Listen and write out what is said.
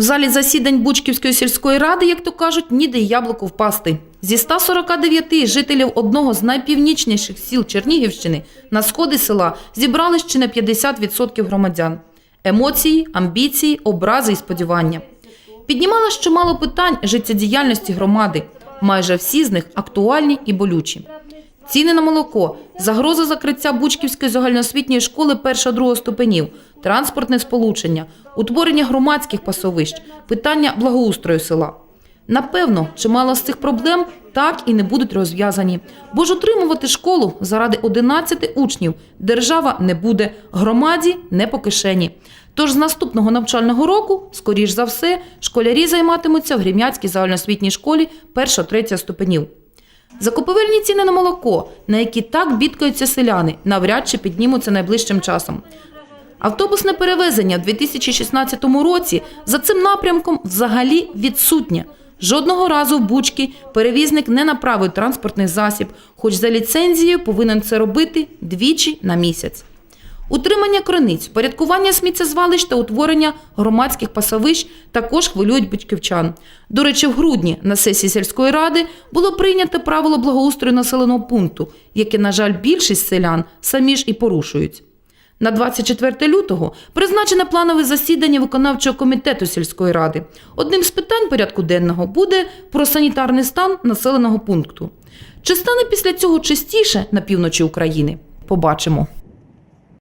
В залі засідань Бучківської сільської ради, як то кажуть, ніде яблуку впасти. Зі 149 жителів одного з найпівнічніших сіл Чернігівщини на сходи села зібрали ще на 50% громадян. Емоції, амбіції, образи і сподівання. Піднімала ще мало питань життєдіяльності громади. Майже всі з них актуальні і болючі. Ціни на молоко, загроза закриття Бучківської загальноосвітньої школи 1-2 ступенів, транспортне сполучення, утворення громадських пасовищ, питання благоустрою села. Напевно, чимало з цих проблем так і не будуть розв'язані, бо ж утримувати школу заради 11 учнів держава не буде, громаді не по кишені. Тож з наступного навчального року, скоріш за все, школярі займатимуться в Грім'яцькій загальноосвітній школі 1-3 ступенів. Закупівельні ціни на молоко, на які так бідкаються селяни, навряд чи піднімуться найближчим часом. Автобусне перевезення в 2016 році за цим напрямком взагалі відсутнє. Жодного разу в Бучки перевізник не направив транспортний засіб, хоч за ліцензією повинен це робити двічі на місяць. Утримання криниць, порядкування сміттєзвалищ та утворення громадських пасовищ також хвилюють батьківчан. До речі, в грудні на сесії сільської ради було прийнято правило благоустрою населеного пункту, яке, на жаль, більшість селян самі ж і порушують. На 24 лютого призначене планове засідання виконавчого комітету сільської ради. Одним з питань порядку денного буде про санітарний стан населеного пункту. Чи стане після цього частіше на півночі України? Побачимо.